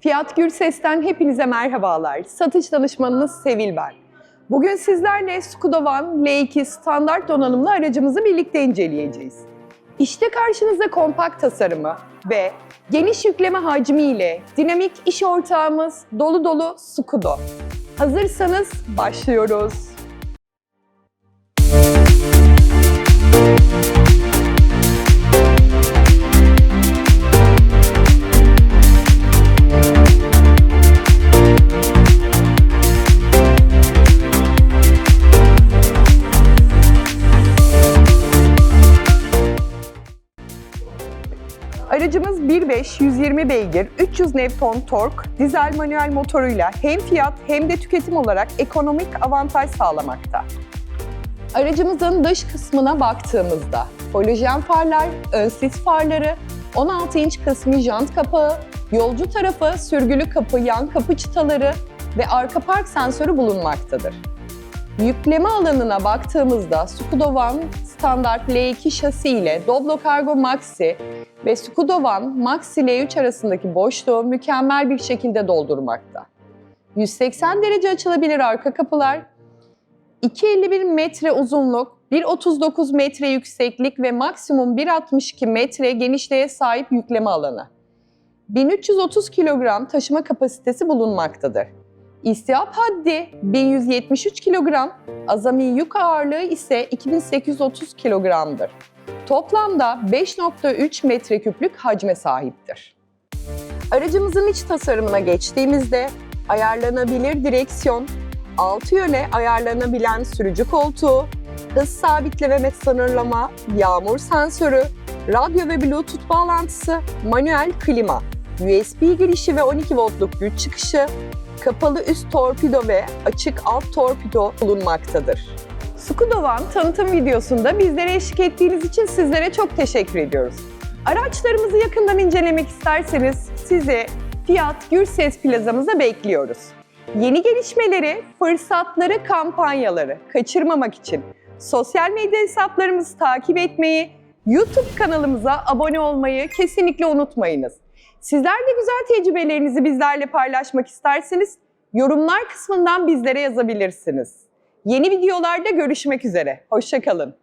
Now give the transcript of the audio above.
Fiyat Gürses'ten hepinize merhabalar. Satış danışmanınız Sevil ben. Bugün sizlerle Skoda Van L2 standart donanımlı aracımızı birlikte inceleyeceğiz. İşte karşınızda kompakt tasarımı ve geniş yükleme hacmi ile dinamik iş ortağımız dolu dolu Skudo. Hazırsanız başlıyoruz. Aracımız 1.5 120 beygir, 300 Nm tork, dizel manuel motoruyla hem fiyat hem de tüketim olarak ekonomik avantaj sağlamakta. Aracımızın dış kısmına baktığımızda halojen farlar, ön sis farları, 16 inç kısmi jant kapağı, yolcu tarafı, sürgülü kapı, yan kapı çıtaları ve arka park sensörü bulunmaktadır. Yükleme alanına baktığımızda Skoda Van standart L2 şasi ile Doblo Cargo Maxi ve Skoda Van Maxi L3 arasındaki boşluğu mükemmel bir şekilde doldurmakta. 180 derece açılabilir arka kapılar, 2.51 metre uzunluk, 1.39 metre yükseklik ve maksimum 1.62 metre genişliğe sahip yükleme alanı. 1330 kilogram taşıma kapasitesi bulunmaktadır. İstihap haddi 1173 kilogram, azami yük ağırlığı ise 2830 kilogramdır. Toplamda 5.3 metreküplük hacme sahiptir. Aracımızın iç tasarımına geçtiğimizde ayarlanabilir direksiyon, altı yöne ayarlanabilen sürücü koltuğu, hız sabitleme ve sınırlama, yağmur sensörü, radyo ve bluetooth bağlantısı, manuel klima, USB girişi ve 12 voltluk güç çıkışı, kapalı üst torpido ve açık alt torpido bulunmaktadır. Skoda Van tanıtım videosunda bizlere eşlik ettiğiniz için sizlere çok teşekkür ediyoruz. Araçlarımızı yakından incelemek isterseniz sizi Fiat Gürses plazamıza bekliyoruz. Yeni gelişmeleri, fırsatları, kampanyaları kaçırmamak için sosyal medya hesaplarımızı takip etmeyi, YouTube kanalımıza abone olmayı kesinlikle unutmayınız. Sizler de güzel tecrübelerinizi bizlerle paylaşmak isterseniz yorumlar kısmından bizlere yazabilirsiniz. Yeni videolarda görüşmek üzere. Hoşçakalın.